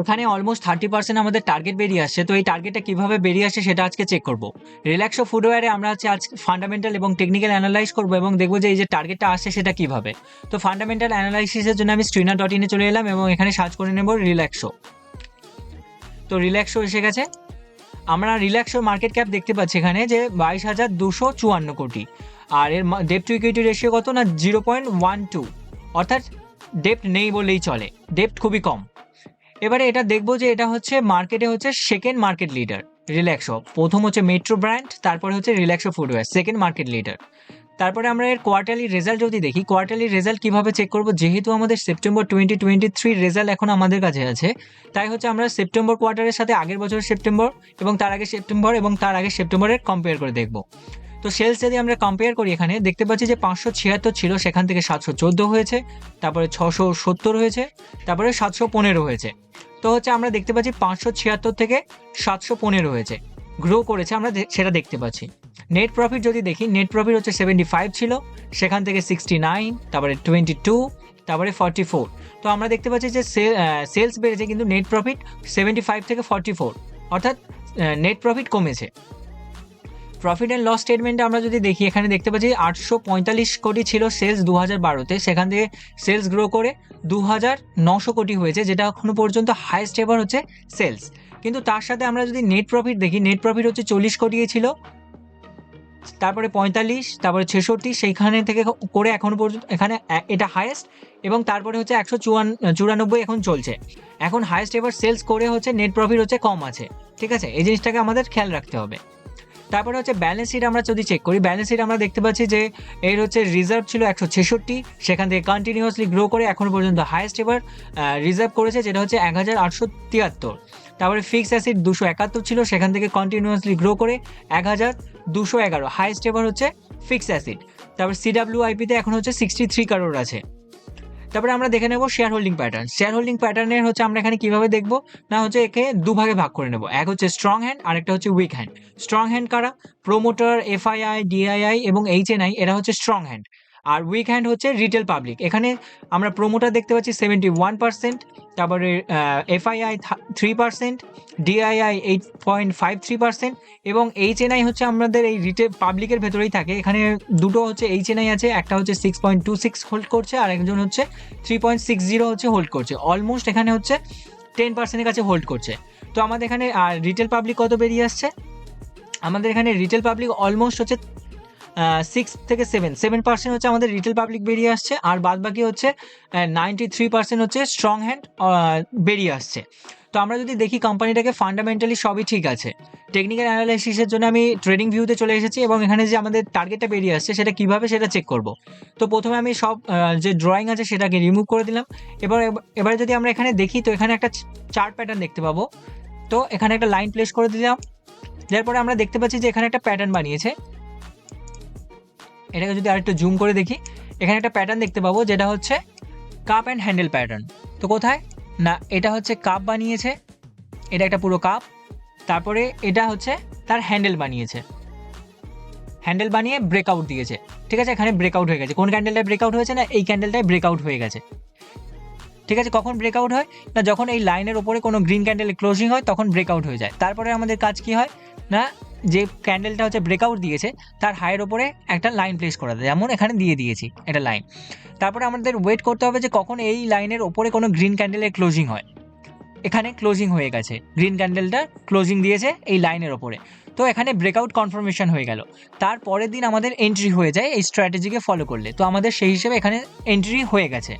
এখানে almost thirty percent আমাদের target বেরিয়ে আসছে। তো এই টার্গেটটা কীভাবে বেরিয়ে আসে সেটা আজকে চেক করব। রিল্যাক্সো ফুটওয়্যারে আমরা হচ্ছে আজ ফান্ডামেন্টাল এবং টেকনিক্যাল অ্যানালাইজ করব এবং দেখব যে এই যে টার্গেটটা আসছে সেটা কীভাবে। তো ফান্ডামেন্টাল অ্যানালাইসিসের জন্য আমি স্ট্রিনার ডট ইনে চলে এলাম এবং এখানে সার্চ করে নেব রিল্যাক্সো তো রিল্যাক্সো এসে গেছে। আমরা রিল্যাক্সো মার্কেট ক্যাপ দেখতে পাচ্ছি এখানে যে বাইশ হাজার দুশো চুয়ান্ন কোটি। আর এর ডেপ টু ইকুইটি রেশিও কত না? জিরো পয়েন্ট ওয়ান টু অর্থাৎ ডেপ্ট নেই বললেই চলে। ডেপ্ট খুবই কম। এবারে এটা দেখব যে এটা হচ্ছে মার্কেটে হচ্ছে সেকেন্ড মার্কেট লিডার রিল্যাক্সো প্রথম হচ্ছে মেট্রো ব্র্যান্ড তারপরে হচ্ছে Relaxo footwear second market leader তারপরে আমরা এর কোয়ার্টারলি রেজাল্ট যদি দেখি কোয়ার্টারলি রেজাল্ট কীভাবে চেক করব? যেহেতু আমাদের September twenty twenty three result এখন আমাদের কাছে আছে, তাই হচ্ছে আমরা সেপ্টেম্বর কোয়ার্টারের সাথে আগের বছরের সেপ্টেম্বর এবং তার আগে সেপ্টেম্বর এবং তার আগে সেপ্টেম্বরের কম্পেয়ার করে দেখব। তো সেলস যদি আমরা কম্পেয়ার করি এখানে, দেখতে পাচ্ছি যে পাঁচশো ছিয়াত্তর ছিল, সেখান থেকে সাতশো চোদ্দ হয়েছে, তারপরে ছশো সত্তর হয়েছে, তারপরে সাতশো পনেরো হয়েছে। তো হচ্ছে আমরা দেখতে পাচ্ছি পাঁচশো ছিয়াত্তর থেকে সাতশো পনেরো হয়েছে। গ্রো করেছে, আমরা সেটা দেখতে পাচ্ছি। নেট প্রফিট যদি দেখি নেট প্রফিট হচ্ছে সেভেন্টি ফাইভ ছিল, সেখান থেকে সিক্সটি নাইন তারপরে টোয়েন্টি টু তারপরে ফর্টি ফোর তো আমরা দেখতে পাচ্ছি যে সেলস বেড়েছে, কিন্তু নেট প্রফিট সেভেন্টি ফাইভ থেকে ফর্টি ফোর অর্থাৎ নেট প্রফিট কমেছে। প্রফিট অ্যান্ড লস স্টেটমেন্টে আমরা যদি দেখি, এখানে দেখতে পাচ্ছি আটশো পঁয়তাল্লিশ কোটি ছিল সেলস দু হাজার বারোতে। সেখান থেকে সেলস গ্রো করে দু হাজার নশো কোটি হয়েছে, যেটা এখনও পর্যন্ত হাইয়েস্ট এবার হচ্ছে সেলস কিন্তু তার সাথে আমরা যদি নেট প্রফিট দেখি নেট প্রফিট হচ্ছে চল্লিশ কোটি ছিল, তারপরে পঁয়তাল্লিশ, তারপরে ছেষট্টি, সেইখানে থেকে করে এখনও পর্যন্ত এখানে এটা হায়েস্ট এবং তারপরে হচ্ছে একশো চুয়ান, চুরানব্বই এখন চলছে। এখন হায়েস্ট এবার সেলস করে হচ্ছে নেট প্রফিট হচ্ছে কম আছে। ঠিক আছে? এই জিনিসটাকে আমাদের খেয়াল রাখতে হবে। তারপরে হচ্ছে ব্যালেন্স শিট আমরা যদি চেক করি ব্যালেন্স শিট আমরা দেখতে পাচ্ছি যে এর হচ্ছে রিজার্ভ ছিল একশো ছেষট্টি, সেখান থেকে কন্টিনিউয়াসলি গ্রো করে এখনও পর্যন্ত হায়েস্ট এবার রিজার্ভ করেছে যেটা হচ্ছে এক হাজার আটশো তিয়াত্তর। তারপরে ফিক্স অ্যাসিড দুশো একাত্তর ছিল, সেখান থেকে কন্টিনিউয়াসলি গ্রো করে এক হাজার দুশো এগারো হাইয়েস্ট এবার হচ্ছে ফিক্স অ্যাসিড তারপর সিডাব্লিউ আইপিতে এখন হচ্ছে সিক্সটি থ্রি কারোর আছে। তারপরে আমরা দেখে নেব share holding pattern share holding প্যাটার্নের হচ্ছে আমরা এখানে কীভাবে দেখব? না, হচ্ছে একে দুভাগে ভাগ করে নেব। এক হচ্ছে স্ট্রং হ্যান্ড আর একটা হচ্ছে উইক হ্যান্ড স্ট্রং হ্যান্ড কারা? প্রোমোটার এফআইআই ডিআইআই এবং এইচএনআই এরা হচ্ছে স্ট্রং হ্যান্ড আর উইক হ্যান্ড হচ্ছে রিটেল পাবলিক এখানে আমরা প্রোমোটার দেখতে পাচ্ছি সেভেন্টি ওয়ান পার্সেন্ট তারপরে FII three percent DII eight point five three percent এবং এইচএনআই হচ্ছে আমাদের এই রিটেল পাবলিকের ভেতরেই থাকে। এখানে দুটো হচ্ছে এইচএনআই আছে, একটা হচ্ছে six point two six hold করছে আর একজন হচ্ছে থ্রি পয়েন্ট সিক্স জিরো হচ্ছে হোল্ড করছে। অলমোস্ট এখানে হচ্ছে টেন পার্সেন্টের কাছে হোল্ড করছে। তো আমাদের এখানে আর রিটেল পাবলিক কত বেরিয়ে আসছে? আমাদের এখানে রিটেল পাবলিক অলমোস্ট হচ্ছে সিক্স থেকে সেভেন সেভেন পার্সেন্ট হচ্ছে আমাদের রিটেল পাবলিক বেরিয়ে আসছে, আর বাদ বাকি হচ্ছে নাইনটি থ্রি পার্সেন্ট হচ্ছে স্ট্রং হ্যান্ড বেরিয়ে আসছে। তো আমরা যদি দেখি কোম্পানিটাকে ফান্ডামেন্টালি সবই ঠিক আছে। টেকনিক্যাল অ্যানালাইসিসের জন্য আমি ট্রেডিং ভিউতে চলে এসেছি, এবং এখানে যে আমাদের টার্গেটটা বেরিয়ে আসছে, সেটা কীভাবে সেটা চেক করব। তো প্রথমে আমি সব যে ড্রয়িং আছে, সেটাকে রিমুভ করে দিলাম। এবার, এবারে যদি আমরা এখানে দেখি, তো এখানে একটা চার্ট প্যাটার্ন দেখতে পাবো। তো এখানে একটা লাইন প্লেস করে দিলাম। যার পরে আমরা দেখতে পাচ্ছি যে এখানে একটা প্যাটার্ন বানিয়েছে। এটাকে যদি আরেকটু জুম করে দেখি, এখানে একটা প্যাটার্ন দেখতে পাবো, যেটা হচ্ছে কাপ অ্যান্ড হ্যান্ডেল প্যাটার্ন তো কোথায়? না, এটা হচ্ছে কাপ বানিয়েছে, এটা একটা পুরো কাপ তারপরে এটা হচ্ছে তার হ্যান্ডেল বানিয়েছে। হ্যান্ডেল বানিয়ে ব্রেকআউট দিয়েছে। ঠিক আছে, এখানে ব্রেকআউট হয়ে গেছে। কোন ক্যান্ডেলটায় ব্রেকআউট হয়েছে না, এই ক্যান্ডেলটায় ব্রেকআউট হয়ে গেছে। ঠিক আছে, কখন ব্রেকআউট হয়? না, যখন এই লাইনের ওপরে কোনো গ্রিন ক্যান্ডেল ক্লোজিং হয়, তখন ব্রেকআউট হয়ে যায়। তারপরে আমাদের কাজ কি হয়? না যে ক্যান্ডেলটা হচ্ছে ব্রেকআউট দিয়েছে, তার হায়ের ওপরে একটা লাইন প্লেস করা যায় যেমন এখানে দিয়ে দিয়েছি এটা লাইন তারপরে আমাদের ওয়েট করতে হবে যে কখন এই লাইনের ওপরে কোনো গ্রিন ক্যান্ডেলের ক্লোজিং হয়। এখানে ক্লোজিং হয়ে গেছে। গ্রিন ক্যান্ডেলটা ক্লোজিং দিয়েছে এই লাইনের ওপরে তো এখানে ব্রেকআউট কনফার্মেশন হয়ে গেল। তার পরের দিন আমাদের এন্ট্রি হয়ে যায় এই স্ট্র্যাটেজিকে ফলো করলে। তো আমাদের সেই হিসেবে এখানে এন্ট্রি হয়ে গেছে।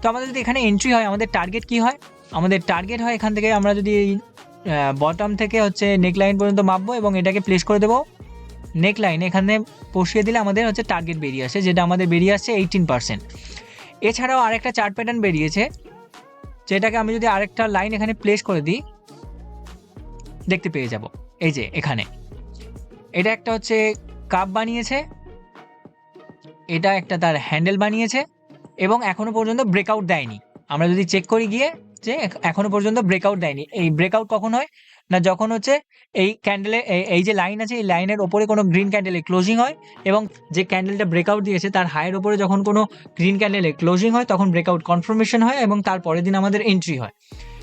তো আমাদের যদি এখানে এন্ট্রি হয়, আমাদের টার্গেট কি হয়? আমাদের টার্গেট হয় এখান থেকে আমরা যদি বটম থেকে হচ্ছে নেক লাইন পর্যন্ত মাপবো এবং এটাকে প্লেস করে দেবো। নেক লাইন এখানে বসিয়ে দিলে আমাদের হচ্ছে টার্গেট বেরিয়ে আসে, যেটা আমাদের বেরিয়ে আসছে এইটিন পার্সেন্ট এছাড়াও আরেকটা চার্ট প্যাটার্ন বেরিয়েছে, যেটাকে আমি যদি আরেকটা লাইন এখানে প্লেস করে দিই, দেখতে পেয়ে যাব। এই যে, এখানে। এটা একটা হচ্ছে কাপ বানিয়েছে, এটা একটা তার হ্যান্ডেল বানিয়েছে, এবং এখনও পর্যন্ত ব্রেকআউট দেয়নি। আমরা যদি চেক করি গিয়ে এখ- এখনও পর্যন্ত ব্রেকআউট দেয়নি। এই ব্রেকআউট কখন হয়? না, যখন হচ্ছে এই ক্যান্ডেলে এই যে লাইন আছে, এই লাইনের ওপরে কোনো গ্রিন ক্যান্ডেলে ক্লোজিং হয় এবং যে ক্যান্ডেলটা ব্রেকআউট দিয়েছে, তার হাইয়ের ওপরে যখন কোনো গ্রিন ক্যান্ডেলে ক্লোজিং হয়, তখন ব্রেকআউট কনফার্মেশন হয় এবং তার পরের দিন আমাদের এন্ট্রি হয়।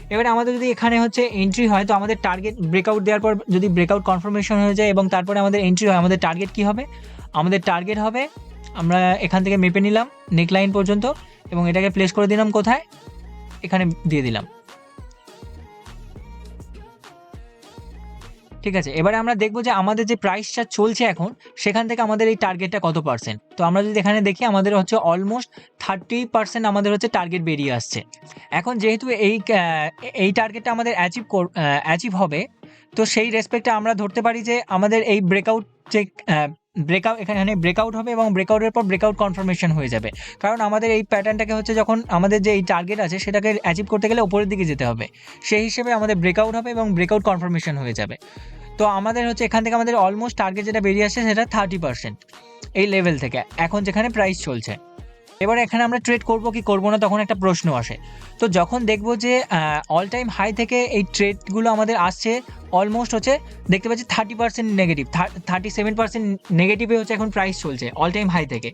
এবারে আমাদের যদি এখানে হচ্ছে এন্ট্রি হয়, তো আমাদের টার্গেট ব্রেকআউট দেওয়ার পর যদি ব্রেকআউট কনফার্মেশন হয়ে যায় এবং তারপরে আমাদের এন্ট্রি হয়, আমাদের টার্গেট কি হবে? আমাদের টার্গেট হবে, আমরা এখান থেকে মেপে নিলাম নেক লাইন পর্যন্ত এবং এটাকে প্লেস করে দিলাম কোথায়? এখানে দিয়ে দিলাম। ঠিক আছে, এবারে আমরা দেখব যে আমাদের যে প্রাইসটা চলছে এখন, সেখান থেকে আমাদের এই টার্গেটটা কত পার্সেন্ট তো আমরা যদি এখানে দেখি, আমাদের হচ্ছে অলমোস্ট থার্টি পার্সেন্ট আমাদের হচ্ছে টার্গেট বেরিয়ে আসছে। এখন যেহেতু এই এই টার্গেটটা আমাদের অ্যাচিভ অ্যাচিভ হবে, তো সেই রেসপেক্টে আমরা ধরতে পারি যে আমাদের এই ব্রেকআউট যে ব্রেকআউট এখানে ব্রেকআউট হবে এবং ব্রেকআউটের পর ব্রেকআউট কনফার্মেশন হয়ে যাবে। কারণ আমাদের এই প্যাটার্নটাকে হচ্ছে যখন আমাদের যে এই টার্গেট আছে, সেটাকে অ্যাচিভ করতে গেলে ওপরের দিকে যেতে হবে। সেই হিসেবে আমাদের ব্রেকআউট হবে এবং ব্রেকআউট কনফার্মেশন হয়ে যাবে। তো আমাদের হচ্ছে এখান থেকে আমাদের অলমোস্ট টার্গেট যেটা বেরিয়ে আসছে, সেটা থার্টি পার্সেন্ট এই লেভেল থেকে। এখন যেখানে প্রাইস চলছে। এবার এখানে আমরা ট্রেড করব কি করব না তখন একটা প্রশ্ন আসে। তো যখন দেখব যে অল টাইম হাই থেকে এই ট্রেডগুলো আমাদের আসছে অলমোস্ট হচ্ছে, দেখতে পাচ্ছি thirty percent negative thirty seven percent নেগেটিভে হচ্ছে এখন প্রাইস চলছে অল টাইম হাই থেকে।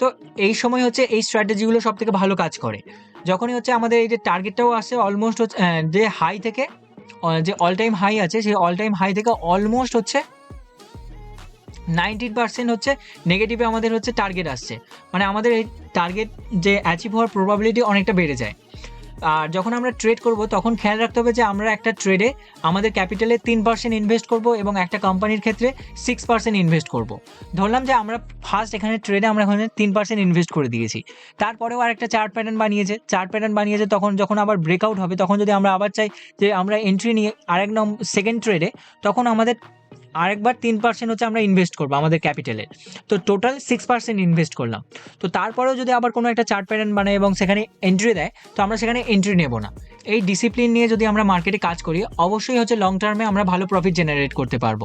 তো এই সময় হচ্ছে এই স্ট্র্যাটেজিগুলো সব থেকে ভালো কাজ করে। যখনই হচ্ছে আমাদের এই যে টার্গেটটাও আসে অলমোস্ট হচ্ছে যে হাই থেকে যে অল টাইম হাই আছে, সেই অল টাইম হাই থেকে অলমোস্ট হচ্ছে নাইনটিন পার্সেন্ট হচ্ছে নেগেটিভে আমাদের হচ্ছে টার্গেট আসছে। মানে আমাদের এই টার্গেট যে অ্যাচিভ হওয়ার প্রবাবিলিটি অনেকটা বেড়ে যায়। আর যখন আমরা ট্রেড করব, তখন খেয়াল রাখতে হবে যে আমরা একটা ট্রেডে আমাদের ক্যাপিটালে তিন পার্সেন্ট ইনভেস্ট করব এবং একটা কোম্পানির ক্ষেত্রে সিক্স পার্সেন্ট ইনভেস্ট করব। ধরলাম যে আমরা ফার্স্ট এখানে ট্রেডে আমরা এখানে তিন পার্সেন্ট ইনভেস্ট করে দিয়েছি। তারপরেও আর একটা চার্ট প্যাটার্ন বানিয়েছে। চার্ট প্যাটার্ন বানিয়েছে তখন যখন আবার ব্রেকআউট হবে, তখন যদি আমরা আবার চাই যে আমরা এন্ট্রি নিয়ে আরেক নম সেকেন্ড ট্রেডে তখন আমাদের আরেকবার তিন পার্সেন্ট হচ্ছে আমরা ইনভেস্ট করব আমাদের ক্যাপিটালের তো টোটাল সিক্স পার্সেন্ট ইনভেস্ট করলাম। তো তারপরেও যদি আবার কোনো একটা চার্ট প্যাটার্ন বানায় এবং সেখানে এন্ট্রি দেয়, তো আমরা সেখানে এন্ট্রি নেব না। এই ডিসিপ্লিন নিয়ে যদি আমরা মার্কেটে কাজ করি, অবশ্যই হচ্ছে লং টার্মে আমরা ভালো প্রফিট জেনারেট করতে পারব।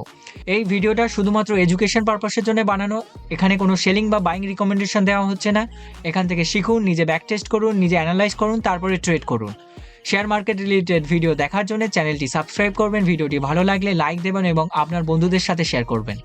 এই ভিডিওটা শুধুমাত্র এডুকেশন পারপাসের জন্য বানানো, এখানে কোনো সেলিং বা বাইং রিকমেন্ডেশন দেওয়া হচ্ছে না। এখান থেকে শিখুন, নিজে ব্যাক টেস্ট করুন, নিজে অ্যানালাইজ করুন, তারপরে ট্রেড করুন। শেয়ার মার্কেট রিলেটেড ভিডিও দেখার জন্য চ্যানেলটি সাবস্ক্রাইব করবেন। ভিডিওটি ভালো লাগলে লাইক দেবেন এবং আপনার বন্ধুদের সাথে শেয়ার করবেন।